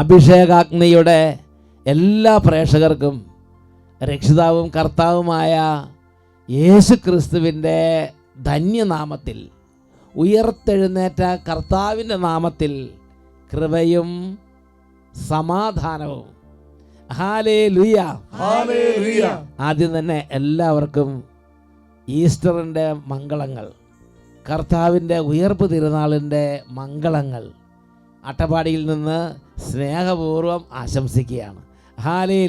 അഭിഷേകാഗ്നിയുടെ എല്ലാ പ്രേക്ഷകർക്കും രക്ഷിതാവും കർത്താവുമായ യേശു ക്രിസ്തുവിന്റെ ധന്യനാമത്തിൽ ഉയർത്തെഴുന്നേറ്റ കർത്താവിന്റെ നാമത്തിൽ കൃപയും സമാധാനവും. ഹാലേ ലുയ ആദ്യം തന്നെ എല്ലാവർക്കും ഈസ്റ്ററിന്റെ മംഗളങ്ങൾ. കർത്താവിന്റെ ഉയർപ്പ് തിരുനാളിന്റെ മംഗളങ്ങൾ അട്ടപ്പാടിയിൽ നിന്ന് സ്നേഹപൂർവം ആശംസിക്കുകയാണ്. ഹാലേ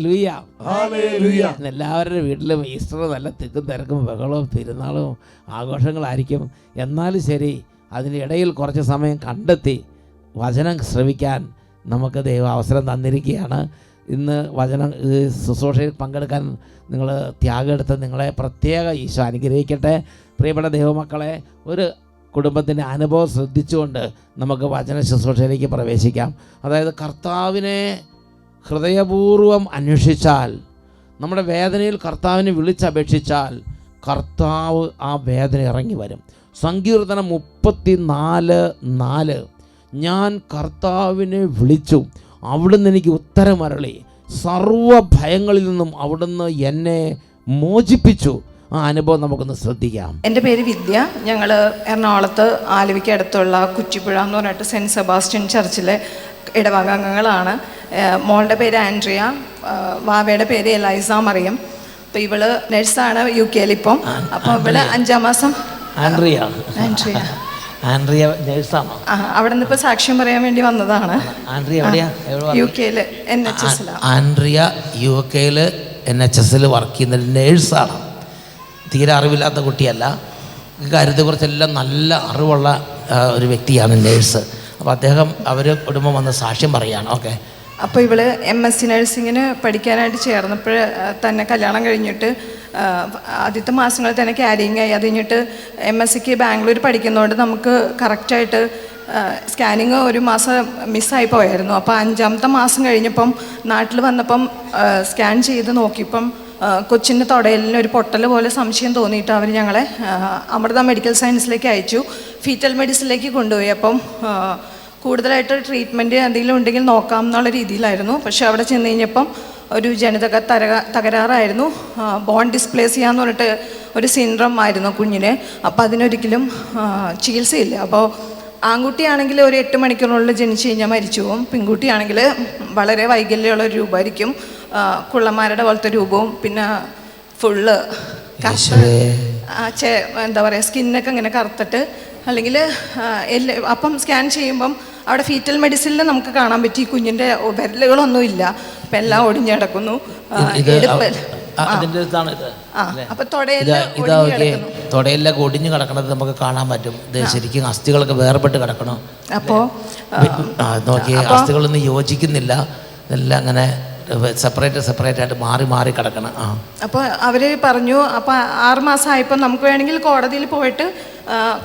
Hallelujah. എല്ലാവരുടെ വീട്ടിലും ഈസ്റ്റർ നല്ല തിക്കും തിരക്കും ബഹളവും തിരുനാളും ആഘോഷങ്ങളായിരിക്കും. എന്നാലും ശരി അതിനിടയിൽ കുറച്ച് സമയം കണ്ടെത്തി വചനം ശ്രമിക്കാൻ നമുക്ക് ദൈവം അവസരം തന്നിരിക്കുകയാണ്. ഇന്ന് വചനം ശുശ്രൂഷയിൽ പങ്കെടുക്കാൻ നിങ്ങൾ ത്യാഗം എടുത്ത് നിങ്ങളെ പ്രത്യേക ഈശോ അനുഗ്രഹിക്കട്ടെ. പ്രിയപ്പെട്ട ദൈവമക്കളെ ഒരു കുടുംബത്തിന്റെ അനുഭവം ശ്രദ്ധിച്ചുകൊണ്ട് നമുക്ക് വചന ശുശ്രൂഷയിലേക്ക് പ്രവേശിക്കാം. അതായത് കർത്താവിനെ ഹൃദയപൂർവം അന്വേഷിച്ചാൽ നമ്മുടെ വേദനയിൽ കർത്താവിനെ വിളിച്ചപേക്ഷിച്ചാൽ കർത്താവ് ആ വേദന ഇറങ്ങി വരും. സങ്കീർത്തനം മുപ്പത്തി നാല് നാല് ഞാൻ കർത്താവിനെ വിളിച്ചു അവിടുന്ന് എനിക്ക് ഉത്തരമരളി. സർവ ഭയങ്ങളിൽ നിന്നും അവിടുന്ന് എന്നെ മോചിപ്പിച്ചു ആ അനുഭവം നമുക്കൊന്ന് ശ്രദ്ധിക്കാം. എന്റെ പേര് വിദ്യ. ഞങ്ങൾ എറണാകുളത്ത് ആലുവയ്ക്ക് അടുത്തുള്ള കുറ്റിപ്പുഴ എന്ന് പറഞ്ഞിട്ട് സെന്റ് സെബാസ്റ്റ്യൻ ചർച്ചിലെ ഇടവകാംഗങ്ങളാണ് മോളുടെ പേര് ആൻഡ്രിയ വാവയുടെ പേര് എലൈസ മറിയം. അപ്പോൾ ഇവൾ നഴ്സാണ് യു കെയിൽ ഇപ്പം. അപ്പോൾ ഇവൾ അഞ്ചാം മാസം ആൻഡ്രിയ. ആൻഡ്രിയ. ആൻഡ്രിയ നഴ്സാണോ? അവിടെ നിന്ന് ഇപ്പോൾ സാക്ഷ്യം പറയാൻ വേണ്ടി വന്നതാണ്. ആൻഡ്രിയ യു കെയിൽ N H S Andrea U കെയിൽ എൻ എച്ച് എസിൽ വർക്ക് ചെയ്യുന്ന നേഴ്സാണ്. തീരെ അറിവില്ലാത്ത കുട്ടിയല്ല. കാര്യത്തെക്കുറിച്ചെല്ലാം നല്ല അറിവുള്ള ഒരു വ്യക്തിയാണ് നേഴ്സ് അപ്പോൾ അദ്ദേഹം അവർ കുടുംബം വന്ന് സാക്ഷ്യം പറയുകയാണ്. ഓക്കെ അപ്പോൾ ഇവൾ എം എസ് സി നഴ്സിങ്ങിന് പഠിക്കാനായിട്ട് ചേർന്നപ്പോൾ തന്നെ കല്യാണം കഴിഞ്ഞിട്ട് ആദ്യത്തെ മാസങ്ങളിൽ തന്നെ ക്യാരിങ് ആയി. അത് കഴിഞ്ഞിട്ട് എം എസ് സിക്ക് ബാംഗ്ലൂർ പഠിക്കുന്നതുകൊണ്ട് നമുക്ക് കറക്റ്റായിട്ട് സ്കാനിങ് ഒരു മാസം മിസ്സായി പോയായിരുന്നു. അപ്പോൾ അഞ്ചാമത്തെ മാസം കഴിഞ്ഞപ്പം നാട്ടിൽ വന്നപ്പം സ്കാൻ ചെയ്ത് നോക്കിയപ്പം കൊച്ചിന്റെ തൊടയലിന് ഒരു പൊട്ടൽ പോലെ സംശയം തോന്നിയിട്ട് അവർ ഞങ്ങളെ അമൃത മെഡിക്കൽ സയൻസിലേക്ക് അയച്ചു. ഫീറ്റൽ മെഡിസിനിലേക്ക് കൊണ്ടുപോയി. അപ്പം കൂടുതലായിട്ട് ട്രീറ്റ്മെന്റ് എന്തെങ്കിലും ഉണ്ടെങ്കിൽ നോക്കാം എന്നുള്ള രീതിയിലായിരുന്നു. പക്ഷേ അവിടെ ചെന്ന് കഴിഞ്ഞപ്പം ഒരു ജനിതക തരക തകരാറായിരുന്നു. ബോൺ ഡിസ്പ്ലേസ് ചെയ്യാന്ന് പറഞ്ഞിട്ട് ഒരു സിൻഡ്രം ആയിരുന്നു കുഞ്ഞിന്. അപ്പോൾ അതിനൊരിക്കലും ചികിത്സയില്ല. അപ്പോൾ ആൺകുട്ടിയാണെങ്കിൽ ഒരു എട്ട് മണിക്കൂറിനുള്ളിൽ ജനിച്ചു കഴിഞ്ഞാൽ മരിച്ചു പോകും. പെൺകുട്ടിയാണെങ്കിൽ വളരെ വൈകല്യമുള്ള ഒരു രൂപമായിരിക്കും. കുള്ളന്മാരുടെ പോലത്തെ രൂപവും പിന്നെ ഫുള്ള് കാശ് ചെ എന്താ പറയുക സ്കിന്നൊക്കെ ഇങ്ങനെ കറുത്തിട്ട് അല്ലെങ്കിൽ എല്ലാ അപ്പം സ്കാൻ ചെയ്യുമ്പം അവിടെ ഫീറ്റൽ മെഡിസിനിൽ നമുക്ക് കാണാൻ പറ്റി. ഈ കുഞ്ഞിന്റെ വിരലുകളൊന്നും ഇല്ല അപ്പം എല്ലാം ഒടിഞ്ഞു കിടക്കുന്നു. അപ്പം തുടയിലൊക്കെ ഒടിഞ്ഞു കിടക്കണത് നമുക്ക് കാണാൻ പറ്റും. ശരിക്കും അസ്ഥികളൊക്കെ വേർപെട്ട് കിടക്കണം. അപ്പോ നോക്കിയേ നോക്കി അസ്ഥികളൊന്നും യോജിക്കുന്നില്ല. ഇതെല്ലാം അങ്ങനെ സെപ്പറേറ്റ് സെപ്പറേറ്റ് ആയിട്ട് മാറി മാറി കിടക്കണം. ആ. അപ്പോൾ അവർ പറഞ്ഞു അപ്പോൾ ആറ് മാസമായപ്പോൾ നമുക്ക് വേണമെങ്കിൽ കോടതിയിൽ പോയിട്ട്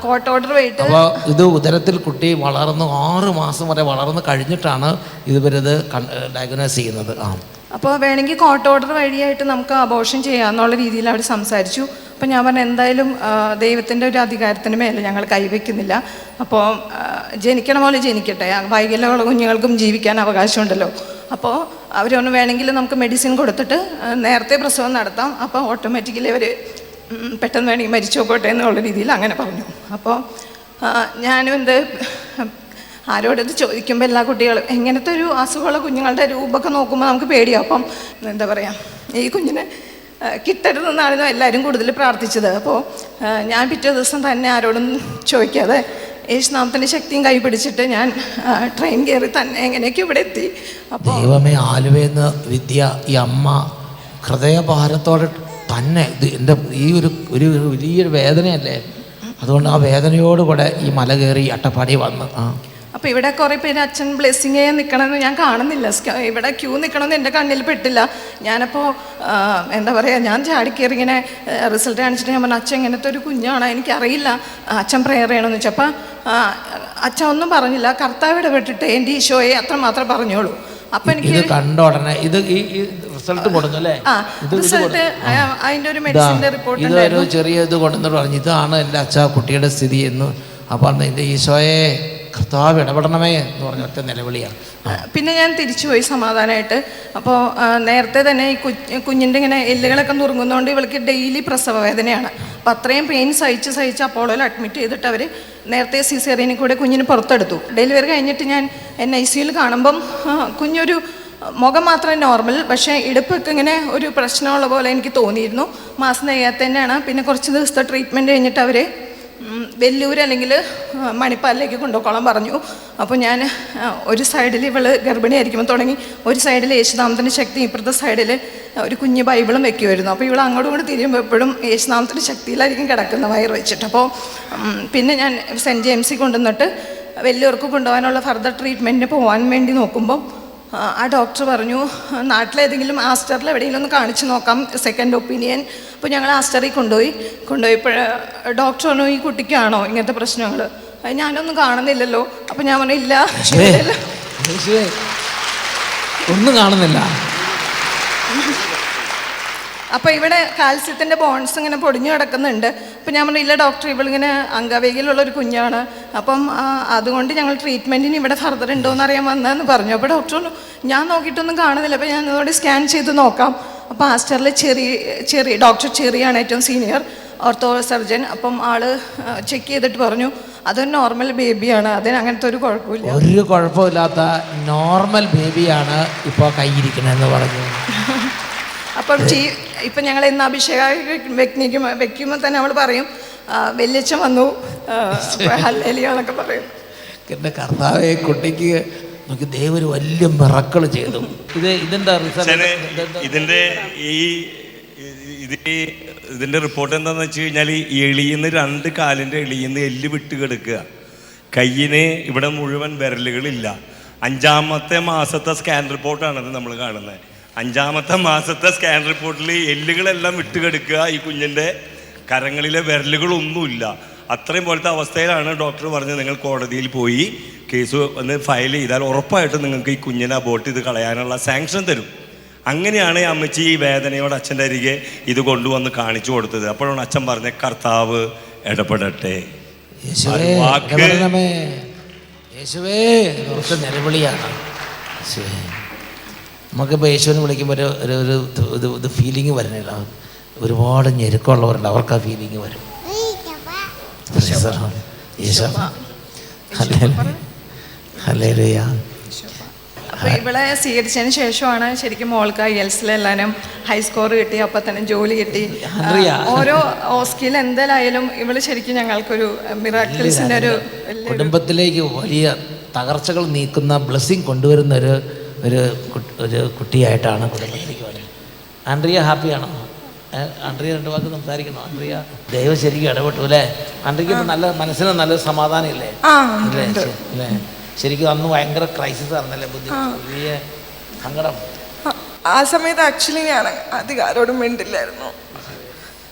കോർട്ട് ഓർഡർ വെയിറ്റ് അപ്പോൾ ഇത് ഉദരത്തിൽ കുട്ടി വളർന്ന് ആറ് മാസം വരെ വളർന്ന് കഴിഞ്ഞിട്ടാണ് ഇതുവരത് ഡയഗ്നോസ് ചെയ്യുന്നത്. ആ. അപ്പോൾ വേണമെങ്കിൽ കോർട്ട് ഓർഡർ വഴിയായിട്ട് നമുക്ക് അബോഷൻ ചെയ്യാമെന്നുള്ള രീതിയിൽ അവർ സംസാരിച്ചു. അപ്പോൾ ഞാൻ പറഞ്ഞു എന്തായാലും ദൈവത്തിന്റെ ഒരു അധികാരത്തിന് മേലെ ഞങ്ങൾ കൈവയ്ക്കുന്നില്ല. അപ്പോൾ ജനിക്കണ പോലെ ജനിക്കട്ടെ. വൈകല്യമുള്ള കുഞ്ഞുങ്ങൾക്കും ജീവിക്കാൻ അവകാശമുണ്ടല്ലോ. അപ്പോൾ അവരൊന്ന് വേണമെങ്കിൽ നമുക്ക് മെഡിസിൻ കൊടുത്തിട്ട് നേരത്തെ പ്രസവം നടത്താം. അപ്പോൾ ഓട്ടോമാറ്റിക്കലി അവർ പെട്ടെന്ന് വേണമെങ്കിൽ മരിച്ചു പോകട്ടെ എന്നുള്ള രീതിയിൽ അങ്ങനെ പറഞ്ഞു. അപ്പോൾ ഞാനും എന്ത് ആരോടത് ചോദിക്കുമ്പോൾ എല്ലാ കുട്ടികളും എങ്ങനത്തെ ഒരു അസുഖമുള്ള കുഞ്ഞുങ്ങളുടെ രൂപമൊക്കെ നോക്കുമ്പോൾ നമുക്ക് പേടിയാവും. അപ്പം എന്താ പറയുക ഈ കുഞ്ഞിനെ കിട്ടരുതെന്നായിരുന്നു എല്ലാവരും കൂടുതൽ പ്രാർത്ഥിച്ചത്. അപ്പോൾ ഞാൻ പിറ്റേ ദിവസം തന്നെ ആരോടും ചോദിക്കാതെ യേശുനാമത്തിന്റെ ശക്തിയും കൈ പിടിച്ചിട്ട് ഞാൻ ട്രെയിൻ കയറി തന്നെ എങ്ങനെയൊക്കെ ഇവിടെ എത്തി. ദൈവമേ ആലുവേന്ന് വിദ്യ ഈ അമ്മ ഹൃദയഭാരത്തോടെ തന്നെ എന്റെ ഈ ഒരു ഒരു വലിയൊരു വേദനയല്ലേ? അതുകൊണ്ട് ആ വേദനയോടുകൂടെ ഈ മല കയറി അട്ടപ്പാടി വന്ന്. ആ. അപ്പോൾ ഇവിടെ കുറേ പേര് അച്ഛൻ ബ്ലെസ്സിങ് നിൽക്കണമെന്ന് ഞാൻ കാണുന്നില്ല. ഇവിടെ ക്യൂ നിൽക്കണമെന്ന് എന്റെ കണ്ണിൽ പെട്ടില്ല. ഞാനപ്പോൾ എന്താ പറയുക ഞാൻ ചാടിക്കേറി ഇങ്ങനെ റിസൾട്ട് കാണിച്ചിട്ട് ഞാൻ പറഞ്ഞു അച്ഛൻ ഇങ്ങനത്തെ ഒരു കുഞ്ഞാണ്? എനിക്കറിയില്ല. അച്ഛൻ പ്രെയർ ചെയ്യണമെന്ന് വെച്ചപ്പോൾ അച്ഛൻ ഒന്നും പറഞ്ഞില്ല. കർത്താവ് ഇടപെട്ടിട്ട് എന്റെ ഈശോയെ അത്രമാത്രം പറഞ്ഞോളൂ. അപ്പൊ എനിക്ക് ഇത് കണ്ട ഉടനെ ഇത് ഈ റിസൾട്ട് അല്ലേ? റിസൾട്ട് അതിന്റെ ഒരു മെഡിസിന്റെ റിപ്പോർട്ട് ഇതൊരു ചെറിയ ഇത് കൊണ്ടുവന്നിട്ട് പറഞ്ഞു ഇതാണ് എന്റെ അച്ഛ കുട്ടിയുടെ സ്ഥിതി എന്ന്. അപ്പോൾ എന്റെ ഈശോയെ കർത്താവ് ഇടപെടണമേ എന്ന് പറഞ്ഞ ഒറ്റ നിലവിളിയാണ് പിന്നെ ഞാൻ തിരിച്ചുപോയി സമാധാനമായിട്ട് അപ്പോൾ നേരത്തെ തന്നെ ഈ കുഞ്ഞിന്റെ ഇങ്ങനെ എല്ലുകളൊക്കെ നുറുങ്ങുന്നതുകൊണ്ട് ഇവൾക്ക് ഡെയിലി പ്രസവ വേദനയാണ് അപ്പം അത്രയും പെയിൻ സഹിച്ച് സഹിച്ച് അപ്പോളോയിൽ അഡ്മിറ്റ് ചെയ്തിട്ട് അവർ നേരത്തെ സിസേറിയനെ കൂടെ കുഞ്ഞിന് പുറത്തെടുത്തു. ഡെലിവറി കഴിഞ്ഞിട്ട് ഞാൻ എൻ ഐ സിയിൽ കാണുമ്പം കുഞ്ഞൊരു മുഖം മാത്രം നോർമൽ പക്ഷേ ഇടുപ്പൊക്കെ ഇങ്ങനെ ഒരു പ്രശ്നമുള്ള പോലെ എനിക്ക് തോന്നിയിരുന്നു. മാസം തന്നെയാണ് പിന്നെ കുറച്ച് ദിവസത്തെ ട്രീറ്റ്മെന്റ് കഴിഞ്ഞിട്ട് അവർ വെല്ലൂർ അല്ലെങ്കിൽ മണിപ്പാലിലേക്ക് കൊണ്ടുപോക്കോളാൻ പറഞ്ഞു. അപ്പോൾ ഞാൻ ഒരു സൈഡിൽ ഇവൾ ഗർഭിണിയായിരിക്കുമ്പോൾ തുടങ്ങി ഒരു സൈഡിൽ യേശുനാമത്തിന്റെ ശക്തി ഇപ്പുറത്തെ സൈഡിൽ ഒരു കുഞ്ഞ് ബൈബിളും വെക്കുമായിരുന്നു അപ്പോൾ ഇവൾ അങ്ങോട്ടും ഇങ്ങോട്ട് തിരിയുമ്പോൾ എപ്പോഴും യേശുനാമത്തിന്റെ ശക്തിയിലായിരിക്കും കിടക്കുന്ന വയർ വെച്ചിട്ട്. അപ്പോൾ പിന്നെ ഞാൻ സെന്റ് ജെയിംസിൽ കൊണ്ടുവന്നിട്ട് വലിയവർക്ക് കൊണ്ടുപോകാനുള്ള ഫർദർ ട്രീറ്റ്മെന്റിന് പോകാൻ വേണ്ടി നോക്കുമ്പോൾ ആ, ഡോക്ടർ പറഞ്ഞു നാട്ടിലേതെങ്കിലും ആസ്റ്ററിൽ എവിടെയെങ്കിലും ഒന്ന് കാണിച്ചു നോക്കാം സെക്കൻഡ് ഒപ്പീനിയൻ അപ്പോൾ ഞങ്ങൾ ആസ്റ്ററിൽ കൊണ്ടുപോയി. കൊണ്ടുപോയപ്പോൾ ഡോക്ടർ പറഞ്ഞു ഈ കുട്ടിക്കാണോ ഇങ്ങനത്തെ പ്രശ്നങ്ങൾ ഞാനൊന്നും കാണുന്നില്ലല്ലോ. അപ്പോൾ ഞാൻ പറഞ്ഞു ഇല്ല. ഒന്നും കാണുന്നില്ല. അപ്പോൾ ഇവിടെ കാൽസ്യത്തിന്റെ ബോൺസ് ഇങ്ങനെ പൊടിഞ്ഞു കിടക്കുന്നുണ്ട്. അപ്പോൾ ഞാൻ പറഞ്ഞു ഇല്ല ഡോക്ടർ ഇവളിങ്ങനെ അംഗവൈകല്യമുള്ള ഒരു കുഞ്ഞാണ്. അപ്പം അതുകൊണ്ട് ഞങ്ങൾ ട്രീറ്റ്മെന്റിന് ഇവിടെ ഫർദർ ഉണ്ടോ എന്ന് അറിയാൻ വന്നതെന്ന് പറഞ്ഞു. അപ്പോൾ ഡോക്ടർ ഞാൻ നോക്കിയിട്ടൊന്നും കാണുന്നില്ല. അപ്പോൾ ഞാൻ അതുകൊണ്ട് സ്കാൻ ചെയ്ത് നോക്കാം. അപ്പോൾ ആസ്റ്ററിൽ ചെറിയ ചെറിയ ഡോക്ടർ ചെറിയാണ് ഏറ്റവും സീനിയർ ഓർത്തോ സർജൻ അപ്പം ആൾ ചെക്ക് ചെയ്തിട്ട് പറഞ്ഞു അതൊരു നോർമൽ ബേബിയാണ് അതിന് അങ്ങനത്തെ ഒരു കുഴപ്പമില്ല. ഒരു കുഴപ്പമില്ലാത്ത നോർമൽ ബേബിയാണ് ഇപ്പോൾ കൈയിരിക്കണമെന്ന് പറഞ്ഞു. അപ്പം ടീ ഇപ്പം ഞങ്ങൾ ഇന്ന് അഭിഷേകം വെക്കുമ്പോൾ വെക്കുമ്പോൾ തന്നെ അവൾ പറയും വെല്ലിച്ചം വന്നു ഹല്ലേലിയ എന്നൊക്കെ പറയും. എന്റെ കർത്താവെ കുട്ടിക്ക് നമുക്ക് ദൈവം ഒരു വലിയ മിറക്കൾ ചെയ്തു. ഇത് ഇതിന്റെ റിസൾട്ട്? ഇതിന്റെ ഈ ഇത് ഈ ഇതിന്റെ റിപ്പോർട്ട് എന്താന്ന് വെച്ച് കഴിഞ്ഞാൽ ഈ എളിയുന്ന രണ്ട് കാലിന്റെ എളിയുന്ന എല്ല് വിട്ട് കിടക്കുക കയ്യിന് ഇവിടെ മുഴുവൻ വിരലുകളില്ല. അഞ്ചാമത്തെ മാസത്തെ സ്കാൻ റിപ്പോർട്ടാണ് നമ്മൾ കാണുന്നത്. അഞ്ചാമത്തെ മാസത്തെ സ്കാൻ റിപ്പോർട്ടിൽ എല്ലുകളെല്ലാം വിട്ട് കിടക്കുക ഈ കുഞ്ഞിന്റെ കരങ്ങളിലെ വിരലുകളൊന്നുമില്ല. അത്രയും പോലത്തെ അവസ്ഥയിലാണ് ഡോക്ടർ പറഞ്ഞത് നിങ്ങൾ കോടതിയിൽ പോയി കേസ് ഒന്ന് ഫയൽ ചെയ്താൽ ഉറപ്പായിട്ടും നിങ്ങൾക്ക് ഈ കുഞ്ഞിനെ അബോർട്ട് ചെയ്ത് കളയാനുള്ള സാങ്ഷൻ തരും. അങ്ങനെയാണ് ഈ അമ്മച്ചി ഈ വേദനയോട് അച്ഛന്റെ അരികെ ഇത് കൊണ്ടുവന്ന് കാണിച്ചു കൊടുത്തത്. അപ്പോഴാണ് അച്ഛൻ പറഞ്ഞ കർത്താവ് ഇടപെടട്ടെ. നിലവിളിയാണ്. നമുക്കിപ്പോൾ യേശുവിനെ വിളിക്കുമ്പോൾ ഒരു ഒരു ഒരു ഇത് ഇത് ഫീലിംഗ് വരുന്നില്ല. ഒരുപാട് ഞെരുക്കമുള്ളവരുണ്ട്. അവർക്ക് ആ ഫീലിംഗ് വരും. അപ്പോൾ ഇവളെ സ്വീകരിച്ചതിന് ശേഷമാണ് ശരിക്കും മോൾക്ക് ഐ എൽസിലെല്ലാനും ഹൈ സ്കോർ കിട്ടി അപ്പം തന്നെ ജോലി കിട്ടി. ഓരോ ഓസ്കിൽ എന്തായാലും ഇവൾ ശരിക്കും ഞങ്ങൾക്കൊരു മിറാക്കിൾസിന്റെ ഒരു കുടുംബത്തിലേക്ക് വലിയ തകർച്ചകൾ നീക്കുന്ന ബ്ലെസ്സിങ് കൊണ്ടുവരുന്ന ഒരു ഒരു ഒരു കുട്ടിയായിട്ടാണ് കുടുംബത്തിലേക്ക് വരുന്നത് ആൻഡ്രിയ ഹാപ്പിയാണോ? ആൻഡ്രിയ രണ്ട് വാക്ക് സംസാരിക്കണോ ആൻഡ്രിയ ദൈവം ശരിക്കും ഇടപെട്ടു അല്ലേ? ആൻഡ്രിക്ക് നല്ല മനസ്സിന് നല്ല സമാധാനം ഇല്ലേ അല്ലേ? ശരിക്കും അന്ന് ഭയങ്കര ക്രൈസിസ് ആയിരുന്നല്ലേ ബുദ്ധി? വലിയ സങ്കടം. ആ- ആ സമയത്ത് ആക്ച്വലി ഞാൻ അധികാരോടും മിണ്ടില്ലായിരുന്നു.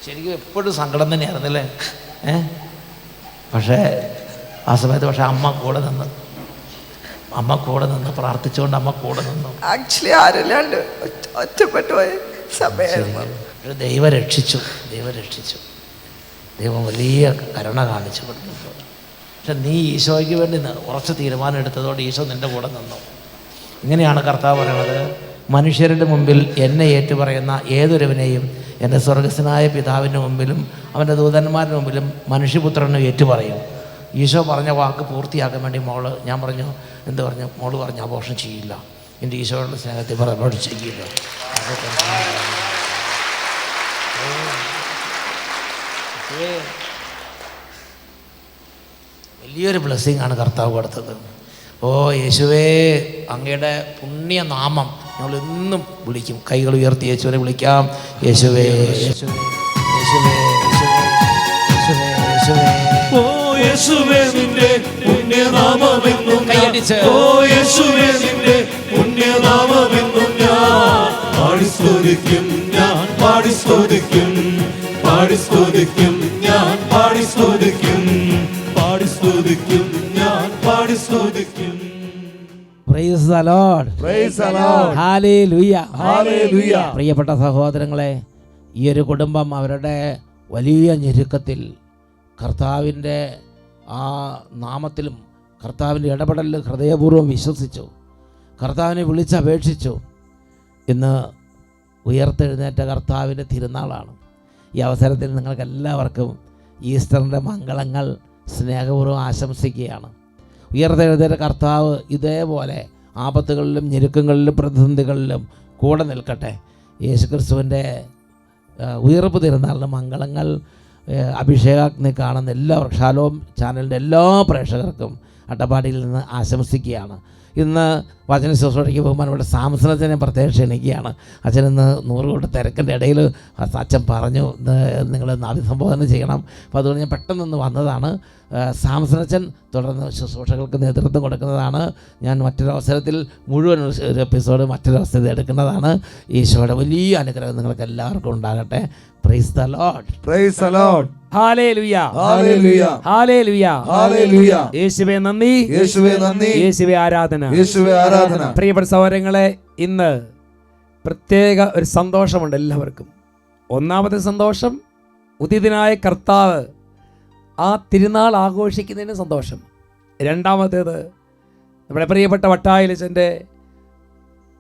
ശരിക്കും എപ്പോഴും സങ്കടം തന്നെയായിരുന്നല്ലേ? ഏ? പക്ഷേ ആ സമയത്ത് പക്ഷേ അമ്മ കൂടെ നിന്ന് അമ്മ കൂടെ നിന്ന് പ്രാർത്ഥിച്ചുകൊണ്ട് അമ്മ കൂടെ നിന്നു. ആക്ച്വലി ആരില്ലാണ്ട് ഒറ്റ- ഒറ്റപ്പെട്ടു പോയ സമയമായിരുന്നു ദൈവ ദൈവം രക്ഷിച്ചു. ദൈവം രക്ഷിച്ചു. ദൈവം വലിയ കരുണ കാണിച്ചു കൊടുക്കുന്നു. പക്ഷെ നീ ഈശോയ്ക്ക് വേണ്ടി ഉറച്ച തീരുമാനം എടുത്തതോടെ ഈശോ നിന്റെ കൂടെ നിന്നു. ഇങ്ങനെയാണ് കർത്താവ് പറയുന്നത്. മനുഷ്യരുടെ മുമ്പിൽ എന്നെ ഏറ്റുപറയുന്ന ഏതൊരുവനെയും എന്റെ സ്വർഗസ്വനായ പിതാവിന്റെ മുമ്പിലും അവന്റെ ദൂതന്മാരുടെ മുമ്പിലും മനുഷ്യപുത്രനും ഏറ്റുപറയും. ഈശോ പറഞ്ഞ വാക്ക് പൂർത്തിയാക്കാൻ വേണ്ടി മോൾ ഞാൻ പറഞ്ഞു എന്ത് പറഞ്ഞു? മോൾ പറഞ്ഞു അപോഷം ചെയ്യില്ല. എന്റെ ഈശോയുടെ സ്നേഹത്തിൽ പറഞ്ഞു. ചെയ്യില്ല വലിയൊരു ബ്ലെസ്സിങ് ആണ് കർത്താവ് കൊടുത്തത്. ഓ യേശുവേ അങ്ങയുടെ പുണ്യനാമം ഞങ്ങൾ എന്നും വിളിക്കും. കൈകൾ ഉയർത്തി യേശുവിനെ വിളിക്കാം. യേശുവേ യേശുവേ യേശുവേ യേശുവേ യേശുവേ യേശുവേ. യേശുവേ നിന്റെ പുണ്യനാമമെന്നും ഞാൻ- കൈയടിച്ച്. ഓ യേശുവേ നിന്റെ പുണ്യനാമമെന്നും ഞാൻ പാടി സ്തുതിക്കും ഞാൻ പാടി സ്തുതിക്കും പാടി സ്തുതിക്കും ഞാൻ പാടി സ്തുതിക്കും പാടി സ്തുതിക്കും ഞാൻ പാടി സ്തുതിക്കും. പ്രിയപ്പെട്ട സഹോദരങ്ങളെ ഈ ഒരു കുടുംബം അവരുടെ വലിയ ഞെരുക്കത്തിൽ കർത്താവിന്റെ ആ നാമത്തിലും കർത്താവിന്റെ ഇടപെടലിൽ ഹൃദയപൂർവം വിശ്വസിച്ചു. കർത്താവിനെ വിളിച്ചപേക്ഷിച്ചു ഇന്ന് ഉയർത്തെഴുന്നേറ്റ കർത്താവിന്റെ തിരുനാളാണ്. ഈ അവസരത്തിൽ നിങ്ങൾക്കെല്ലാവർക്കും ഈസ്റ്ററിന്റെ മംഗളങ്ങൾ സ്നേഹപൂർവം ആശംസിക്കുകയാണ്. ഉയർത്തെഴുന്നേറ്റ കർത്താവ് ഇതേപോലെ ആപത്തുകളിലും ഞെരുക്കങ്ങളിലും പ്രതിസന്ധികളിലും കൂടെ നിൽക്കട്ടെ. യേശുക്രിസ്തുവിന്റെ ഉയർപ്പ് തിരുനാളിന് മംഗളങ്ങൾ അഭിഷേകാഗ്നി കാണുന്ന എല്ലാ ഷാലോം ചാനലിന്റെ എല്ലാ പ്രേക്ഷകർക്കും അട്ടപ്പാടിയിൽ നിന്ന് ആശംസിക്കുകയാണ്. ഇന്ന് വചന ശുശ്രൂഷയ്ക്ക് ബഹുമാനപ്പെട്ട സാംസനച്ചനെ പ്രത്യേകം ക്ഷണിക്കുകയാണ്. അച്ഛൻ ഇന്ന് നൂറ് കൂട്ട തിരക്കിന്റെ ഇടയിൽ അച്ഛൻ പറഞ്ഞു നിങ്ങൾ അഭിസംബോധന ചെയ്യണം. അപ്പോൾ അതുകൊണ്ട് ഞാൻ പെട്ടെന്നൊന്ന് വന്നതാണ്. സാംസ്രജൻ സാംസനച്ചൻ തുടർന്ന് ശുശ്രൂഷകൾക്ക് നേതൃത്വം കൊടുക്കുന്നതാണ്. ഞാൻ മറ്റൊരവസരത്തിൽ മുഴുവൻ ഒരു എപ്പിസോഡ് മറ്റൊരവസരത്തിൽ എടുക്കുന്നതാണ്. ഈശോയുടെ വലിയ അനുഗ്രഹം നിങ്ങൾക്ക് എല്ലാവർക്കും ഉണ്ടാകട്ടെ. Praise the load Praise the Lord. Hallelujah Hallelujah. Hallelujah Hallelujah. യേശുവേ നന്ദി. യേശുവേ നന്ദി. യേശുവേ ആരാധന. യേശുവേ ആരാധന. പ്രിയപ്പെട്ട സഹോദരങ്ങളെ ഇന്ന് പ്രത്യേക ഒരു സന്തോഷമുണ്ട് എല്ലാവർക്കും. ഒന്നാമത്തെ സന്തോഷം ഉദിതനായ കർത്താവ് ആ തിരുനാൾ ആഘോഷിക്കുന്നതിന് സന്തോഷം. രണ്ടാമത്തേത് നമ്മുടെ പ്രിയപ്പെട്ട വട്ടായിലച്ചന്റെ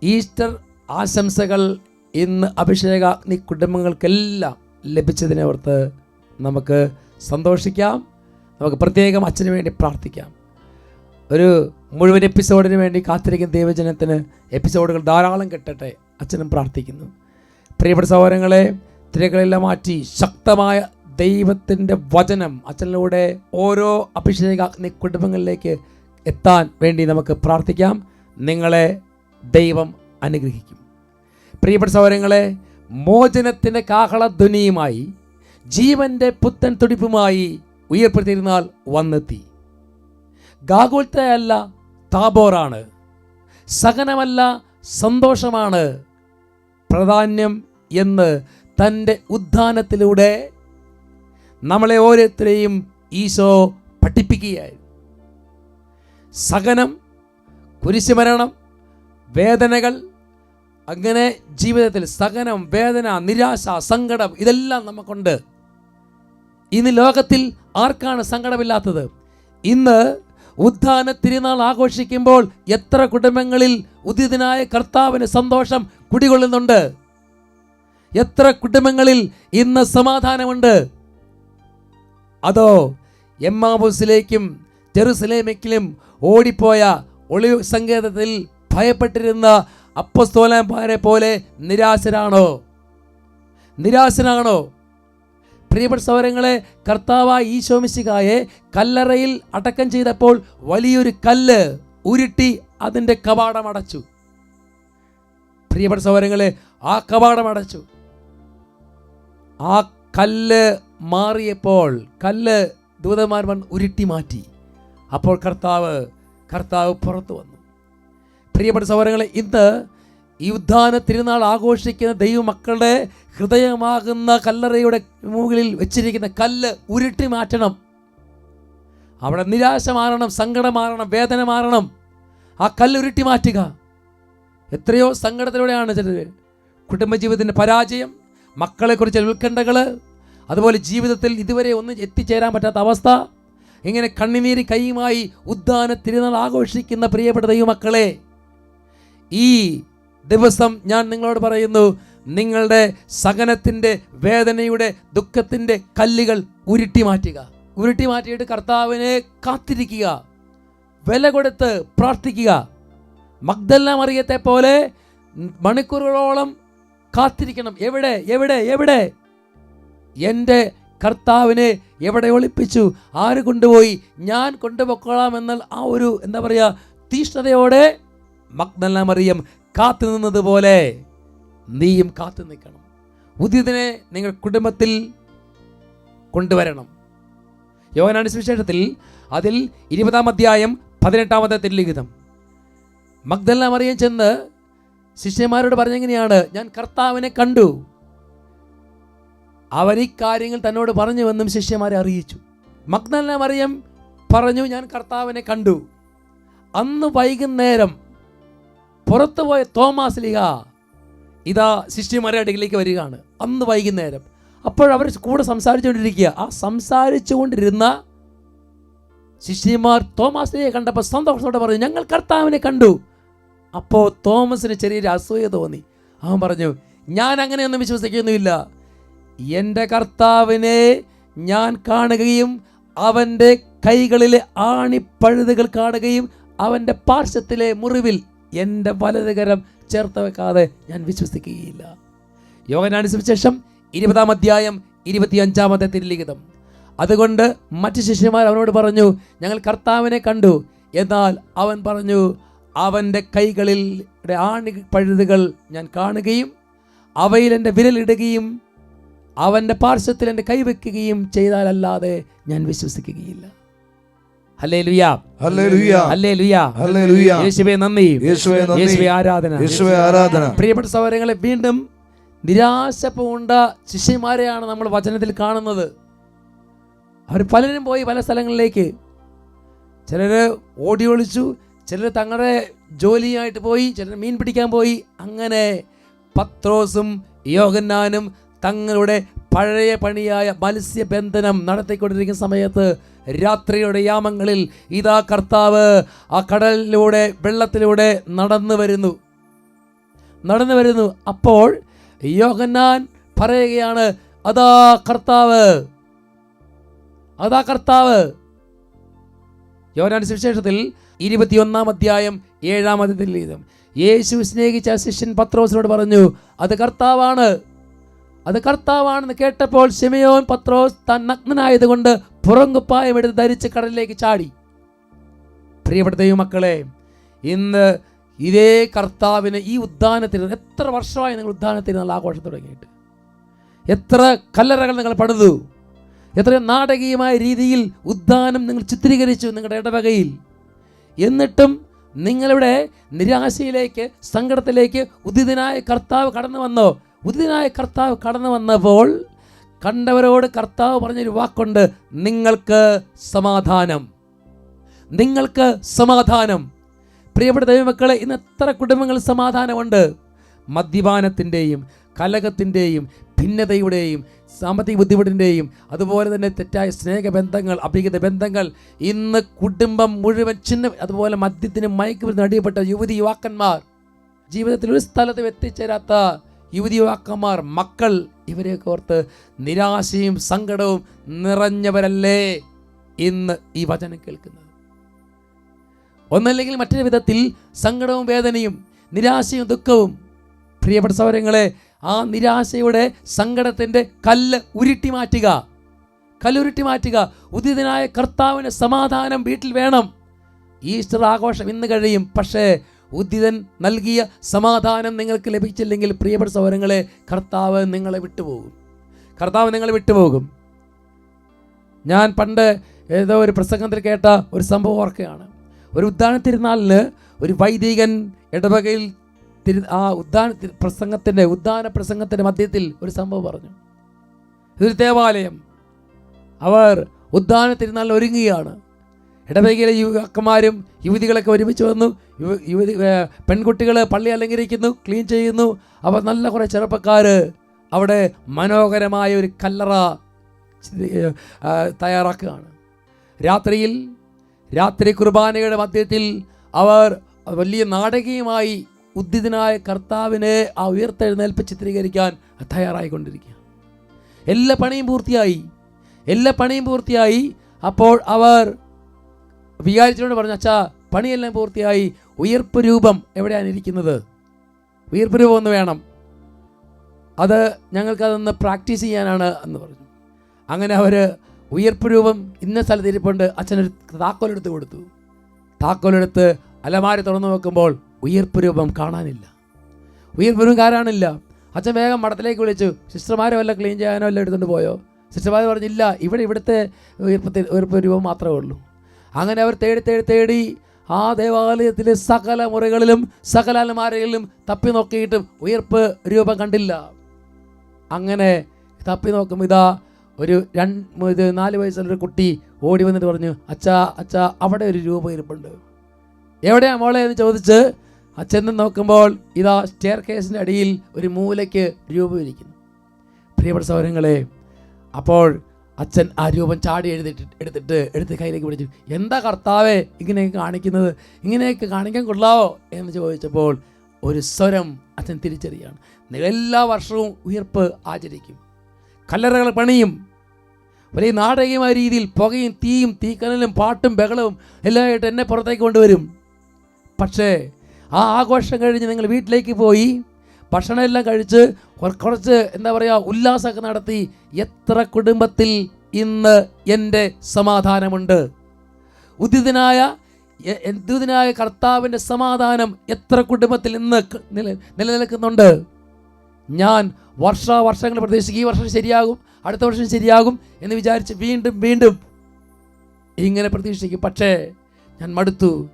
ഈസ്റ്റർ ആശംസകൾ ഇന്ന് അഭിഷേകാഗ്നി കുടുംബങ്ങൾക്കെല്ലാം ലഭിച്ചതിനെ ഓർത്ത് നമുക്ക് സന്തോഷിക്കാം. നമുക്ക് പ്രത്യേകം അച്ഛന് വേണ്ടി പ്രാർത്ഥിക്കാം. ഒരു മുഴുവൻ എപ്പിസോഡിന് വേണ്ടി കാത്തിരിക്കുന്ന ദൈവജനത്തിന് എപ്പിസോഡുകൾ ധാരാളം കിട്ടട്ടെ. അച്ഛനും പ്രാർത്ഥിക്കുന്നു. പ്രിയപ്പെട്ട സഹോദരങ്ങളെ തിരകളെല്ലാം മാറ്റി ശക്തമായ ദൈവത്തിന്റെ വചനം അച്ഛനിലൂടെ ഓരോ അഭിഷേക കുടുംബങ്ങളിലേക്ക് എത്താൻ വേണ്ടി നമുക്ക് പ്രാർത്ഥിക്കാം. നിങ്ങളെ ദൈവം അനുഗ്രഹിക്കും. പ്രിയപ്പെട്ട സഹോദരങ്ങളെ മോചനത്തിന്റെ കാഹളധ്വനിയുമായി ജീവന്റെ പുത്തൻ തുടിപ്പുമായി ഉയർപ്പെടുത്തിയിരുന്നാൽ വന്നെത്തി. ഗാഗുൽത്തയല്ല താബോറാണ്. സഹനമല്ല സന്തോഷമാണ് പ്രാധാന്യം എന്ന് തന്റെ ഉദ്ധാനത്തിലൂടെ നമ്മളെ ഓരോരുത്തരെയും ഈശോ പഠിപ്പിക്കുകയായിരുന്നു. സഹനം കുരിശുമരണം വേദനകൾ അങ്ങനെ ജീവിതത്തിൽ സഹനം വേദന നിരാശ സങ്കടം ഇതെല്ലാം നമുക്കുണ്ട് ഇന്ന് ലോകത്തിൽ ആർക്കാണ് സങ്കടമില്ലാത്തത്? ഇന്ന് ഉദ്ധാന തിരുനാൾ ആഘോഷിക്കുമ്പോൾ എത്ര കുടുംബങ്ങളിൽ ഉദിതനായ കർത്താവിന് സന്തോഷം കുടികൊള്ളുന്നുണ്ട്? എത്ര കുടുംബങ്ങളിൽ ഇന്ന് സമാധാനമുണ്ട്? അതോ എമ്മാബൂസിലേക്കും ജെറുസലേമിലും ഓടിപ്പോയ ഒളിവ് സങ്കേതത്തിൽ ഭയപ്പെട്ടിരുന്ന അപ്പസ്തോലന്മാരെ പോലെ നിരാശരാണോ? നിരാശനാണോ? പ്രിയപ്പെട്ട സൗരങ്ങളെ കർത്താവായ ഈശോമിശികായെ കല്ലറയിൽ അടക്കം ചെയ്തപ്പോൾ വലിയൊരു കല്ല് ഉരുട്ടി അതിന്റെ കവാടം അടച്ചു. പ്രിയപ്പെട്ട സൗരങ്ങളെ ആ കവാടം അടച്ചു. ആ കല്ല് മാറിയപ്പോൾ കല്ല് ദൂതന്മാർ ഉരുട്ടി മാറ്റി. അപ്പോൾ കർത്താവ് കർത്താവ് പുറത്തു വന്നു. പ്രിയപ്പെട്ട സൗരങ്ങളെ ഇന്ന് ഈ ഉദ്ധാന തിരുനാൾ ആഘോഷിക്കുന്ന ദൈവമക്കളുടെ ഹൃദയമാകുന്ന കല്ലറയുടെ മുകളിൽ വെച്ചിരിക്കുന്ന കല്ല് ഉരുട്ടി മാറ്റണം. അവിടെ നിരാശ മാറണം സങ്കടം മാറണം വേദന മാറണം. ആ കല്ല് ഉരുട്ടി മാറ്റുക. എത്രയോ സങ്കടത്തിലൂടെയാണ് ചിലർ കുടുംബജീവിതത്തിന്റെ പരാജയം മക്കളെക്കുറിച്ച് ഉത്കണ്ഠകൾ അതുപോലെ ജീവിതത്തിൽ ഇതുവരെ ഒന്നും എത്തിച്ചേരാൻ പറ്റാത്ത അവസ്ഥ. ഇങ്ങനെ കണ്ണിനീര് കൈയുമായി ഉദ്ധാന തിരുനാൾ ആഘോഷിക്കുന്ന പ്രിയപ്പെട്ട ദൈവമക്കളെ ഈ ദിവസം ഞാൻ നിങ്ങളോട് പറയുന്നു നിങ്ങളുടെ സഹനത്തിന്റെ വേദനയുടെ ദുഃഖത്തിന്റെ കല്ലുകൾ ഉരുട്ടി മാറ്റുക. ഉരുട്ടി മാറ്റിയിട്ട് കർത്താവിനെ കാത്തിരിക്കുക. വില കൊടുത്ത് പ്രാർത്ഥിക്കുക. മഗ്ദല്ല മറിയത്തെ പോലെ മണിക്കൂറുകളോളം കാത്തിരിക്കണം. എവിടെ എവിടെ എവിടെ? എന്റെ കർത്താവിനെ എവിടെ ഒളിപ്പിച്ചു? ആര് കൊണ്ടുപോയി? ഞാൻ കൊണ്ടുപോക്കോളാം എന്നാൽ ആ ഒരു എന്താ പറയുക തീഷ്ണതയോടെ മഗ്ദല്ല മറിയം കാത്തു നിന്നതുപോലെ നീയും കാത്തു നിൽക്കണം. ഉദിതനെ നിങ്ങൾ കുടുംബത്തിൽ കൊണ്ടുവരണം. യോഗനാണ് സുവിശേഷത്തിൽ അതിൽ ഇരുപതാം അധ്യായം പതിനെട്ടാമത്തെ തിരുലിഖിതം. മഗ്ദല്ല മറിയം ചെന്ന് ശിഷ്യന്മാരോട് പറഞ്ഞെങ്ങനെയാണ്? ഞാൻ കർത്താവിനെ കണ്ടു. അവൻ ഈ കാര്യങ്ങൾ തന്നോട് പറഞ്ഞുവെന്നും ശിഷ്യന്മാരെ അറിയിച്ചു. മഗ്ദല്ല മറിയം പറഞ്ഞു ഞാൻ കർത്താവിനെ കണ്ടു. അന്ന് വൈകുന്നേരം പുറത്തുപോയ തോമാസ് ലീഗ ഇതാ ശിഷ്യന്മാരുടെ അടുക്കിലേക്ക് വരികയാണ്. അന്ന് വൈകുന്നേരം. അപ്പോഴവർ കൂടെ സംസാരിച്ചുകൊണ്ടിരിക്കുക. ആ സംസാരിച്ചുകൊണ്ടിരുന്ന ശിഷ്യന്മാർ തോമാസിനെ കണ്ടപ്പോൾ സന്തോഷത്തോടെ പറഞ്ഞു ഞങ്ങൾ കർത്താവിനെ കണ്ടു. അപ്പോൾ തോമസിന് ചെറിയൊരു അസൂയ തോന്നി. അവൻ പറഞ്ഞു ഞാൻ അങ്ങനെയൊന്നും വിശ്വസിക്കുന്നുമില്ല. എന്റെ കർത്താവിനെ ഞാൻ കാണുകയും അവന്റെ കൈകളിലെ ആണിപ്പഴുതുകൾ കാണുകയും അവന്റെ പാർശ്വത്തിലെ മുറിവിൽ എന്റെ വലതുകരം ചേർത്ത് വെക്കാതെ ഞാൻ വിശ്വസിക്കുകയില്ല. യോഗനാണ് സുവിശേഷം ഇരുപതാം അധ്യായം ഇരുപത്തിയഞ്ചാമത്തെ തിരുലിഖിതം അതുകൊണ്ട് മറ്റു ശിഷ്യന്മാർ അവനോട് പറഞ്ഞു ഞങ്ങൾ കർത്താവിനെ കണ്ടു. എന്നാൽ അവൻ പറഞ്ഞു അവന്റെ കൈകളിൽ ആണി പഴുതുകൾ ഞാൻ കാണുകയും അവയിൽ എന്റെ വിരലിടുകയും അവന്റെ പാർശ്വത്തിൽ എന്റെ കൈവെക്കുകയും ചെയ്താലല്ലാതെ ഞാൻ വിശ്വസിക്കുകയില്ല. പ്രിയപ്പെട്ട സഹോദരങ്ങളെ വീണ്ടും നിരാശ പൂണ്ട ശിഷ്യന്മാരെയാണ് നമ്മൾ വചനത്തിൽ കാണുന്നത്. അവർ പലരും പോയി പല സ്ഥലങ്ങളിലേക്ക്. ചിലർ ഓടി ഒളിച്ചു ചിലർ തങ്ങളുടെ ജോലിയായിട്ട് പോയി ചിലർ മീൻ പിടിക്കാൻ പോയി. അങ്ങനെ പത്രോസും യോഹന്നാനും തങ്ങളുടെ പഴയ പണിയായ മത്സ്യബന്ധനം നടത്തിക്കൊണ്ടിരിക്കുന്ന സമയത്ത് രാത്രിയുടെ യാമങ്ങളിൽ ഇതാ കർത്താവ് ആ കടലിലൂടെ വെള്ളത്തിലൂടെ നടന്നു വരുന്നു. നടന്നു വരുന്നു. അപ്പോൾ യോഹന്നാൻ പറയുകയാണ് അതാ കർത്താവ് അതാ കർത്താവ്. യോഹന്നാൻ സുവിശേഷത്തിൽ ഇരുപത്തിയൊന്നാം അധ്യായം ഏഴാമത്തെ തിരുലിഖിതം യേശു സ്നേഹിച്ച ശിഷ്യൻ പത്രോസിനോട് പറഞ്ഞു അത് കർത്താവാണ്. അത് കർത്താവാണെന്ന് കേട്ടപ്പോൾ ശിമയോൻ പത്രോസ് താൻ നഗ്നനായതുകൊണ്ട് പുറങ്കുപ്പായം എടുത്ത് ധരിച്ച് കടലിലേക്ക് ചാടി. പ്രിയപ്പെട്ട ദൈവമക്കളെ ഇന്ന് ഇതേ കർത്താവിന് ഈ ഉദ്ധാനത്തിൽ എത്ര വർഷമായി നിങ്ങൾ ഉദ്ധാനത്തിൽ നല്ല ആഘോഷം തുടങ്ങിയിട്ട്? എത്ര കല്ലറകൾ നിങ്ങൾ പണിതു? എത്ര നാടകീയമായ രീതിയിൽ ഉദ്ധാനം നിങ്ങൾ ചിത്രീകരിച്ചു നിങ്ങളുടെ ഇടവകയിൽ? എന്നിട്ടും നിങ്ങളുടെ നിരാശയിലേക്ക് സങ്കടത്തിലേക്ക് ഉദിതനായ കർത്താവ് കടന്നു വന്നോ? ഉദിതനായ കർത്താവ് കടന്നു വന്നപ്പോൾ കണ്ടവരോട് കർത്താവ് പറഞ്ഞൊരു വാക്കുണ്ട് നിങ്ങൾക്ക് സമാധാനം. നിങ്ങൾക്ക് സമാധാനം. പ്രിയപ്പെട്ട ദൈവമക്കളെ ഇന്ന് എത്ര കുടുംബങ്ങൾ സമാധാനമുണ്ട്? മദ്യപാനത്തിന്റെയും കലകത്തിന്റെയും ഭിന്നതയുടെയും സാമ്പത്തിക ബുദ്ധിമുട്ടിന്റെയും അതുപോലെ തന്നെ തെറ്റായ സ്നേഹബന്ധങ്ങൾ അഭിഹിത ബന്ധങ്ങൾ. ഇന്ന് കുടുംബം മുഴുവൻ ചിന്ന അതുപോലെ മദ്യത്തിനും മയക്കുമരുന്ന് അടിയപ്പെട്ട യുവതി യുവാക്കന്മാർ ജീവിതത്തിൽ ഒരു സ്ഥലത്തും എത്തിച്ചേരാത്ത യുവതി യുവാക്കന്മാർ മക്കൾ ഇവരെയൊക്കെ ഓർത്ത് നിരാശയും സങ്കടവും നിറഞ്ഞവരല്ലേ ഇന്ന് ഈ വചനം കേൾക്കുന്നത്. ഒന്നല്ലെങ്കിൽ മറ്റൊരു വിധത്തിൽ സങ്കടവും വേദനയും നിരാശയും ദുഃഖവും. പ്രിയപ്പെട്ട സൗരങ്ങളെ ആ നിരാശയുടെ സങ്കടത്തിന്റെ കല്ല് ഉരുട്ടി മാറ്റുക. കല്ലുരുട്ടി മാറ്റുക. ഉദിതനായ കർത്താവിന് സമാധാനം വീട്ടിൽ വേണം. ഈസ്റ്റർ ആഘോഷം ഇന്ന് കഴിയും. പക്ഷേ ഉദിതൻ നൽകിയ സമാധാനം നിങ്ങൾക്ക് ലഭിച്ചില്ലെങ്കിൽ പ്രിയപ്പെട്ട സൗരങ്ങളെ കർത്താവ് നിങ്ങളെ വിട്ടുപോകും. കർത്താവ് നിങ്ങളെ വിട്ടുപോകും. ഞാൻ പണ്ട് ഏതോ ഒരു പ്രസംഗത്തിൽ കേട്ട ഒരു സംഭവം ഓർക്കുകയാണ്. ഒരു ഉദ്ധാന തിരുനാളിന് ഒരു വൈദികൻ ഇടവകയിൽ തിരു ആ ഉദ്ധാന പ്രസംഗത്തിന്റെ ഉദ്ധാന പ്രസംഗത്തിന്റെ മധ്യത്തിൽ ഒരു സംഭവം പറഞ്ഞു. ഇതൊരു ദേവാലയം. അവർ ഉദ്ധാന തിരുനാളിൽ ഒരുങ്ങുകയാണ്. ഇടവകയിലെ യുവാക്കന്മാരും യുവതികളൊക്കെ ഒരുമിച്ച് വന്നു. യുവ യുവതി പെൺകുട്ടികൾ പള്ളി അലങ്കരിക്കുന്നു ക്ലീൻ ചെയ്യുന്നു. അവർ നല്ല കുറേ ചെറുപ്പക്കാർ അവിടെ മനോഹരമായ ഒരു കല്ലറ തയ്യാറാക്കുകയാണ്. രാത്രിയിൽ രാത്രി കുർബാനയുടെ മധ്യത്തിൽ അവർ വലിയ നാടകീയമായി ഉദ്ധിതനായ കർത്താവിനെ ആ ഉയർത്തെഴുന്നേൽപ്പ് ചിത്രീകരിക്കാൻ തയ്യാറായിക്കൊണ്ടിരിക്കുക എല്ലാ പണിയും പൂർത്തിയായി. എല്ലാ പണിയും പൂർത്തിയായി. അപ്പോൾ അവർ വികാരിച്ചോട് പറഞ്ഞു അച്ഛാ പണിയെല്ലാം പൂർത്തിയായി. ഉയർപ്പ് രൂപം എവിടെയാണ് ഇരിക്കുന്നത്? ഉയർപ്പ് രൂപം ഒന്ന് വേണം. അത് ഞങ്ങൾക്കതൊന്ന് പ്രാക്ടീസ് ചെയ്യാനാണ് എന്ന് പറഞ്ഞു. അങ്ങനെ അവർ ഉയർപ്പ് രൂപം ഇന്ന സ്ഥലത്ത് ഇരിപ്പുണ്ട്. അച്ഛനൊരു താക്കോലെടുത്ത് കൊടുത്തു. താക്കോലെടുത്ത് അലമാരി തുറന്നു നോക്കുമ്പോൾ ഉയർപ്പ് രൂപം കാണാനില്ല. ഉയർപ്പ് രൂപം കാണാനില്ല അച്ഛൻ വേഗം മഠത്തിലേക്ക് വിളിച്ചു സിസ്റ്റർമാരെ വല്ല ക്ലീൻ ചെയ്യാനോ വല്ല എടുത്തുകൊണ്ട് പോയോ? സിസ്റ്റർമാർ പറഞ്ഞില്ല ഇവിടെ ഇവിടുത്തെ ഉയർപ്പത്തിൽ ഉയർപ്പ് രൂപം മാത്രമേ ഉള്ളൂ. അങ്ങനെ അവർ തേടി തേടി തേടി ആ ദേവാലയത്തിലെ സകല മുറികളിലും സകല അലമാരകളിലും തപ്പി നോക്കിയിട്ടും ഉയർപ്പ് രൂപം കണ്ടില്ല. അങ്ങനെ തപ്പി നോക്കും ഇതാ ഒരു രണ്ട് നാല് വയസ്സുള്ളൊരു കുട്ടി ഓടി വന്നിട്ട് പറഞ്ഞു അച്ഛാ അച്ഛാ അവിടെ ഒരു രൂപ ഇരിപ്പുണ്ട്. എവിടെയാ മോളെ? എന്ന് ചോദിച്ച് അച്ഛൻ നോക്കുമ്പോൾ ഇതാ സ്റ്റെയർ കേസിന്റെ അടിയിൽ ഒരു മൂലയ്ക്ക് രൂപം ഇരിക്കുന്നു. പ്രിയപ്പെട്ട സൗരങ്ങളെ അപ്പോൾ അച്ഛൻ ആ രൂപം ചാടി എഴുതിട്ട് എടുത്തിട്ട് എടുത്ത് കയ്യിലേക്ക് പിടിച്ചു. എന്താ കർത്താവേ ഇങ്ങനെയൊക്കെ കാണിക്കുന്നത്? ഇങ്ങനെയൊക്കെ കാണിക്കാൻ കൊള്ളാവോ? എന്ന് ചോദിച്ചപ്പോൾ ഒരു സ്വരം അച്ഛൻ തിരിച്ചറിയാണ്. നിങ്ങൾ എല്ലാ വർഷവും ഉയർപ്പ് ആചരിക്കും. കല്ലറകൾ പണിയും. വലിയ നാടകീയമായ രീതിയിൽ പുകയും തീയും തീക്കനലും പാട്ടും ബഹളവും എല്ലാമായിട്ട് എന്നെ പുറത്തേക്ക് കൊണ്ടുവരും. പക്ഷേ ആ ആഘോഷം കഴിഞ്ഞ് നിങ്ങൾ വീട്ടിലേക്ക് പോയി ഭക്ഷണമെല്ലാം കഴിച്ച് കുറച്ച് എന്താ പറയുക ഉല്ലാസമൊക്കെ നടത്തി എത്ര കുടുംബത്തിൽ ഇന്ന് എന്റെ സമാധാനമുണ്ട്? ഉദിതനായ ഉദിതനായ കർത്താവിന്റെ സമാധാനം എത്ര കുടുംബത്തിൽ ഇന്ന് നില- നിലനിൽക്കുന്നുണ്ട്? ഞാൻ വർഷാവർഷങ്ങൾ പ്രതീക്ഷിക്കും ഈ വർഷം ശരിയാകും അടുത്ത വർഷം ശരിയാകും എന്ന് വിചാരിച്ച് വീണ്ടും വീണ്ടും ഇങ്ങനെ പ്രതീക്ഷിക്കും. പക്ഷേ ഞാൻ മടുത്തു.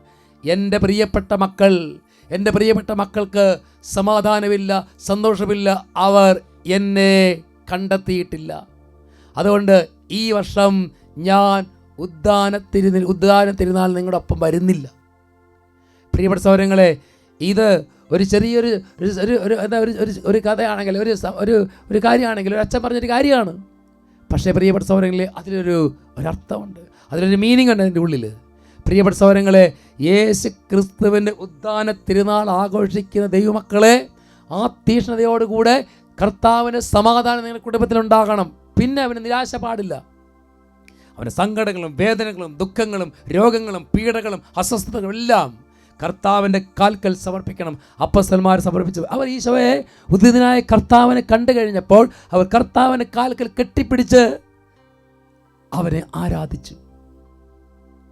എന്റെ പ്രിയപ്പെട്ട മക്കൾ എന്റെ പ്രിയപ്പെട്ട മക്കൾക്ക് സമാധാനമില്ല സന്തോഷമില്ല. അവർ എന്നെ കണ്ടെത്തിയിട്ടില്ല. അതുകൊണ്ട് ഈ വർഷം ഞാൻ ഉദ്ദാന തിരുന ഉദ്ദാന തിരുനാൾ നിങ്ങളുടെ ഒപ്പം വരുന്നില്ല. പ്രിയപ്പെട്ട സൗരങ്ങളെ ഇത് ഒരു ചെറിയൊരു ഒരു ഒരു എന്താ ഒരു ഒരു ഒരു കഥയാണെങ്കിൽ ഒരു ഒരു ഒരു കാര്യമാണെങ്കിൽ ഒരു അച്ഛൻ പറഞ്ഞൊരു കാര്യമാണ്. പക്ഷേ പ്രിയപ്പെട്ട സൗരങ്ങളിൽ അതിലൊരു ഒരർത്ഥമുണ്ട്. അതിലൊരു മീനിങ് ഉണ്ട് അതിന്റെ ഉള്ളിൽ പ്രിയപ്പെട്ട സൗരങ്ങളെ യേശു ക്രിസ്തുവിന്റെ ഉദ്ധാന തിരുനാൾ ആഘോഷിക്കുന്ന ദൈവമക്കളെ ആ തീഷ്ണതയോടുകൂടെ കർത്താവിന് സമാധാനം നിങ്ങളുടെ കുടുംബത്തിലുണ്ടാകണം പിന്നെ അവന് നിരാശ പാടില്ല. അവന് സങ്കടങ്ങളും വേദനകളും ദുഃഖങ്ങളും രോഗങ്ങളും പീഡകളും അസ്വസ്ഥതകളും എല്ലാം കർത്താവിന്റെ കാൽക്കൽ സമർപ്പിക്കണം. അപ്പസ്തന്മാർ സമർപ്പിച്ചു. അവർ ഈശോയെ ഉദിതനായ കർത്താവിനെ കണ്ടു കഴിഞ്ഞപ്പോൾ അവർ കർത്താവിന്റെ കാൽക്കൽ കെട്ടിപ്പിടിച്ച് അവനെ ആരാധിച്ചു.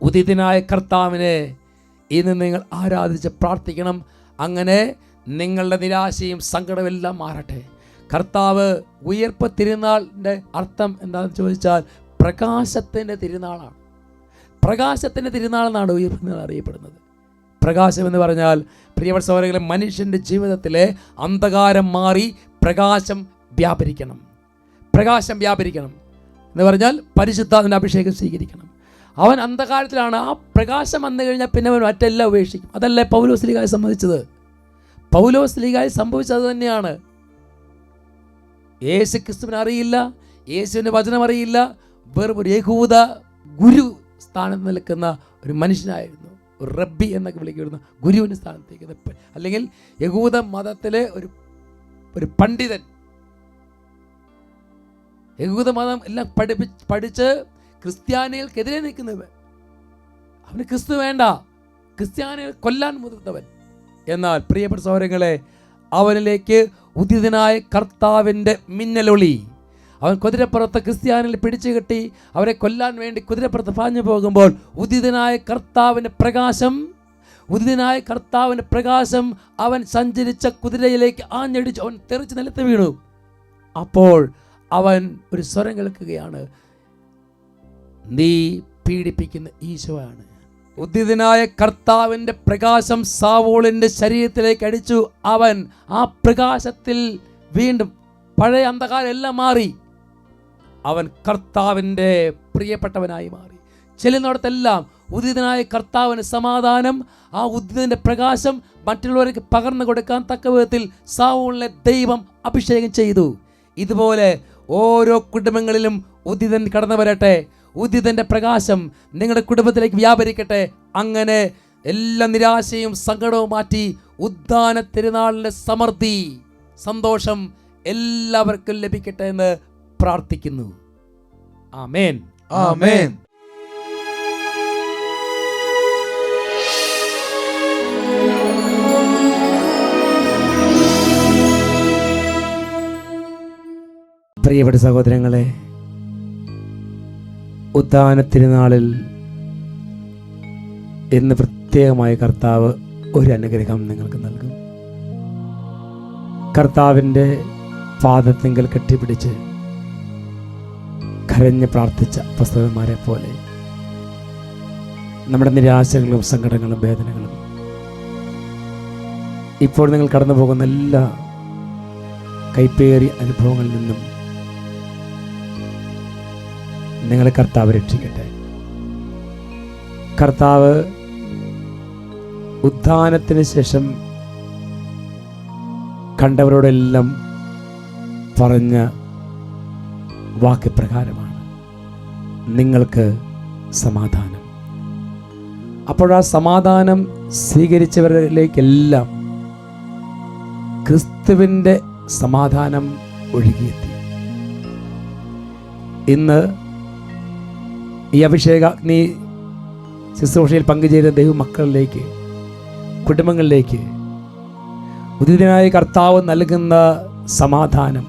ഉദിതനായ കർത്താവിനെ ഇന്ന് നിങ്ങൾ ആരാധിച്ച് പ്രാർത്ഥിക്കണം. അങ്ങനെ നിങ്ങളുടെ നിരാശയും സങ്കടമെല്ലാം മാറട്ടെ. കർത്താവ് ഉയർപ്പ് തിരുനാളിന്റെ അർത്ഥം എന്താണെന്ന് ചോദിച്ചാൽ പ്രകാശത്തിന്റെ തിരുനാളാണ്. പ്രകാശത്തിന്റെ തിരുനാൾ എന്നാണ് ഉയർപ്പ് തിരുനാൾ അറിയപ്പെടുന്നത്. പ്രകാശം എന്ന് പറഞ്ഞാൽ സഹോദരങ്ങളെ മനുഷ്യന്റെ ജീവിതത്തിലെ അന്ധകാരം മാറി പ്രകാശം വ്യാപരിക്കണം. പ്രകാശം വ്യാപരിക്കണം എന്ന് പറഞ്ഞാൽ പരിശുദ്ധാവിന്റെ അഭിഷേകം സ്വീകരിക്കണം. അവൻ അന്ധകാരത്തിലാണ്. ആ പ്രകാശം വന്നു കഴിഞ്ഞാൽ പിന്നെ അവൻ മറ്റെല്ലാം ഉപേക്ഷിക്കും. അതല്ലേ പൗലോസ് ലീഗായി സംബന്ധിച്ചത് പൗലോസ് ലീഗായി സംഭവിച്ചത് തന്നെയാണ്. യേശു ക്രിസ്തുവിനെ അറിയില്ല യേശുവിന്റെ വചനം അറിയില്ല വെറും ഒരു യഹൂദ ഗുരു സ്ഥാനത്ത് നിൽക്കുന്ന ഒരു മനുഷ്യനായിരുന്നു. ഒരു റബ്ബി എന്നൊക്കെ വിളിക്കുന്ന ഗുരുവിന്റെ സ്ഥാനത്തേക്ക്. അല്ലെങ്കിൽ യഹൂദ മതത്തിലെ ഒരു ഒരു പണ്ഡിതൻ. യഹൂദ മതം എല്ലാം പഠിപ്പി പഠിച്ച് ക്രിസ്ത്യാനികൾക്കെതിരെ നിൽക്കുന്നവൻ. അവന് ക്രിസ്തു വേണ്ട. ക്രിസ്ത്യാനികൾ കൊല്ലാൻ മുതിർന്നവൻ. എന്നാൽ പ്രിയപ്പെട്ട സൗരങ്ങളെ അവനിലേക്ക് ഉദിതനായ കർത്താവിന്റെ മിന്നലൊളി. അവൻ കുതിരപ്പുറത്ത് ക്രിസ്ത്യാനിൽ പിടിച്ചു കെട്ടി അവരെ കൊല്ലാൻ വേണ്ടി കുതിരപ്പുറത്ത് പാഞ്ഞു പോകുമ്പോൾ ഉദിതനായ കർത്താവിന്റെ പ്രകാശം ഉദിതനായ കർത്താവിന്റെ പ്രകാശം അവൻ സഞ്ചരിച്ച കുതിരയിലേക്ക് ആഞ്ഞടിച്ചു അവൻ തെറിച്ച് നിലത്ത് വീണു. അപ്പോൾ അവൻ ഒരു സ്വരം കേൾക്കുകയാണ്. നീ പീഡിപ്പിക്കുന്ന ഈശോയാണ്. ഉദ്യതനായ കർത്താവിന്റെ പ്രകാശം സാവോളിന്റെ ശരീരത്തിലേക്ക് അടിച്ചു. അവൻ ആ പ്രകാശത്തിൽ വീണ്ടും പഴയ അന്ധകാരം എല്ലാം മാറി. അവൻ കർത്താവിന്റെ പ്രിയപ്പെട്ടവനായി മാറി. ചെല്ലുന്നിടത്തെല്ലാം ഉദിതനായ കർത്താവിന് സമാധാനം ആ ഉദിതന്റെ പ്രകാശം മറ്റുള്ളവർക്ക് പകർന്നു കൊടുക്കാൻ തക്ക വിധത്തിൽ സാവൂളിനെ ദൈവം അഭിഷേകം ചെയ്തു. ഇതുപോലെ ഓരോ കുടുംബങ്ങളിലും ഉദിതൻ കടന്നു വരട്ടെ ഉദിതന്റെ പ്രകാശം നിങ്ങളുടെ കുടുംബത്തിലേക്ക് വ്യാപരിക്കട്ടെ. അങ്ങനെ എല്ലാ നിരാശയും സങ്കടവും മാറ്റി ഉദ്ദാന തിരുനാളിന്റെ സമൃദ്ധി സന്തോഷം എല്ലാവർക്കും ലഭിക്കട്ടെ എന്ന് പ്രാർത്ഥിക്കുന്നു. ആമേൻ. ആമേൻ. പ്രിയപ്പെട്ട സഹോദരങ്ങളെ ഉദ്ദാന തിരുനാളിൽ ഇന്ന് പ്രത്യേകമായി കർത്താവ് ഒരു അനുഗ്രഹം നിങ്ങൾക്ക് നൽകും. കർത്താവിന്റെ പാദത്തിങ്കൽ കെട്ടിപ്പിടിച്ച് കരഞ്ഞ് പ്രാർത്ഥിച്ച പുസ്തകന്മാരെ പോലെ നമ്മുടെ നിരാശകളും സങ്കടങ്ങളും വേദനകളും ഇപ്പോൾ നിങ്ങൾ കടന്നു പോകുന്ന എല്ലാ കൈപ്പേറിയ അനുഭവങ്ങളിൽ നിന്നും നിങ്ങളെ കർത്താവ് രക്ഷിക്കട്ടെ. കർത്താവ് ഉത്ഥാനത്തിന് ശേഷം കണ്ടവരോടെല്ലാം പറഞ്ഞ വാക്യപ്രകാരമാണ് നിങ്ങൾക്ക് സമാധാനം. അപ്പോൾ ആ സമാധാനം സ്വീകരിച്ചവരിലേക്കെല്ലാം ക്രിസ്തുവിന്റെ സമാധാനം ഒഴുകിയെത്തി. ഇന്ന് ഈ അഭിഷേകാഗ്നി ശുശ്രൂഷയിൽ പങ്കുചേരുന്ന ദൈവമക്കളിലേക്ക് കുടുംബങ്ങളിലേക്ക് ഉദിതനായ കർത്താവ് നൽകുന്ന സമാധാനം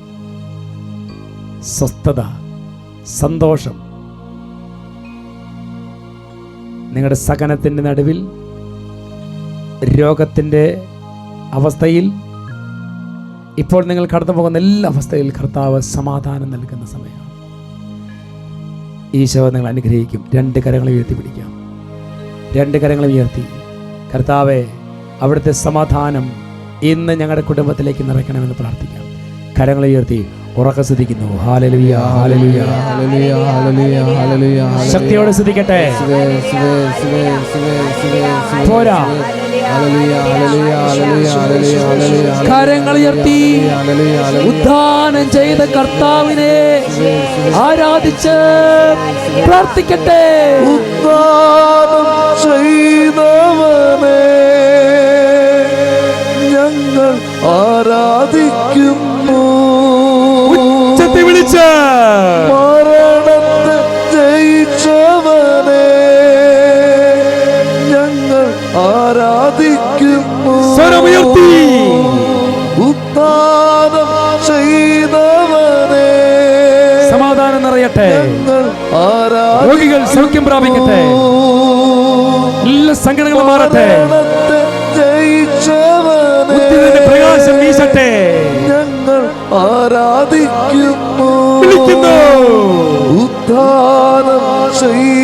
സ്വസ്ഥത സന്തോഷം നിങ്ങളുടെ സഹനത്തിന്റെ നടുവിൽ രോഗത്തിന്റെ അവസ്ഥയിൽ ഇപ്പോൾ നിങ്ങൾ കടന്നു പോകുന്ന എല്ലാ അവസ്ഥയിൽ കർത്താവ് സമാധാനം നൽകുന്ന സമയമാണ്. ഈശോ നിങ്ങൾ അനുഗ്രഹിക്കും. രണ്ട് കരങ്ങൾ ഉയർത്തി പിടിക്കാം. രണ്ട് കരങ്ങൾ ഉയർത്തി. കർത്താവെ അവിടുത്തെ സമാധാനം ഇന്ന് ഞങ്ങളുടെ കുടുംബത്തിലേക്ക് നിറയ്ക്കണമെന്ന് പ്രാർത്ഥിക്കാം. കരങ്ങൾ ഉയർത്തി. ഉറക്ക ശ്രദ്ധിക്കുന്നു hallelujah hallelujah hallelujah hallelujah hallelujah ശക്തിയോടെ ശ്രദ്ധിക്കട്ടെ പോരാ hallelujah hallelujah hallelujah hallelujah hallelujah കരങ്ങൾ ഉയർത്തി ഉദ്ധാനം ചെയ്ത കർത്താവിനെ ആരാധിച്ച് പ്രാർത്ഥിക്കട്ടെ ഉദ്ധാനം ചെയ്തവനെ ഞങ്ങൾ ആരാധിക്കുന്നു സൗഖ്യം പ്രാപിക്കട്ടെ. എല്ലാ സങ്കടങ്ങളും മാറട്ടെ. പ്രകാശം വീശട്ടെ. ഞങ്ങൾ ആരാധിക്കുന്നു. ഉദ്ധാരം ഉദ്ധാനം ചെയ്തവനെ